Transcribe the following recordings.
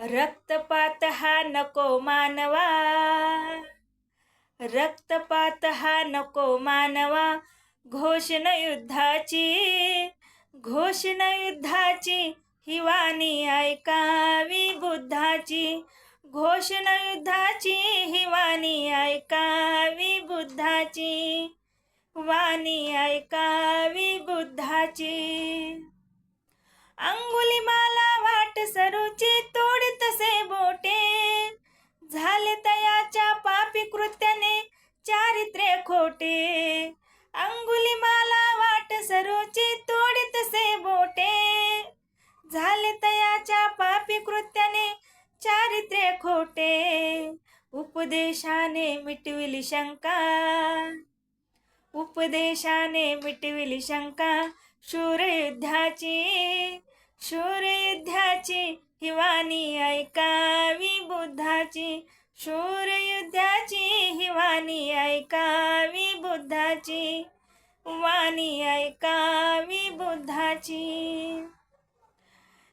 रक्तपात हा नको मानवा. रक्तपात हा नको मानवा. घोषण युद्धाची घोषण युद्धाची हिवानी ऐकावी बुद्धाची. घोषण युद्धाची हिवानी ऐकावी बुद्धाची. वाणी ऐकावी बुद्धाची. चारित्र्य अंगुली अंगुलिमाला वाट सरोची तोड तसे बोटे. झाले तयाच्या पापी कृत्याने चारित्र्य खोटे. उपदेशाने मिटविली शंका. उपदेशाने मिटविली शंका शूरयुद्धाची. शूरयुद्धाची हिवानी ऐकावी बुद्धाची. शूरयुद्धाची ही वाणी ऐकावी बुद्धाची वाणी ऐकावी बुद्धाची.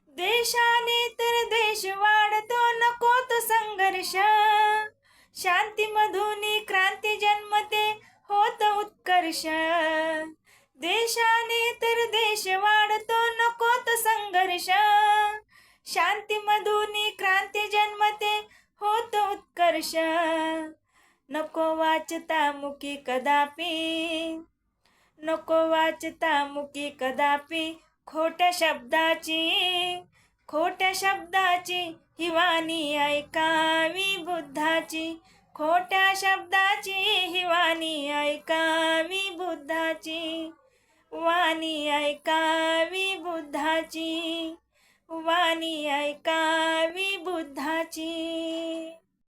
देशाने तर देश वाढतो नको तो संघर्ष. शांतीमधून क्रांती जन्मते होत उत्कर्ष. देशाने तर देश वाढतो नको तो संघर्ष. शांतीमधून क्रांती स्पर्श नको वाचता मुखी कदापि. नको वाचता मुखी कदापि. खोट्या शब्दाची खोट्या शब्दाची हिवानी ऐकावी बुद्धाची. खोट्या शब्दाची हिवानी ऐकावी बुद्धाची. वाणी ऐकावी बुद्धाची. वाणी ऐका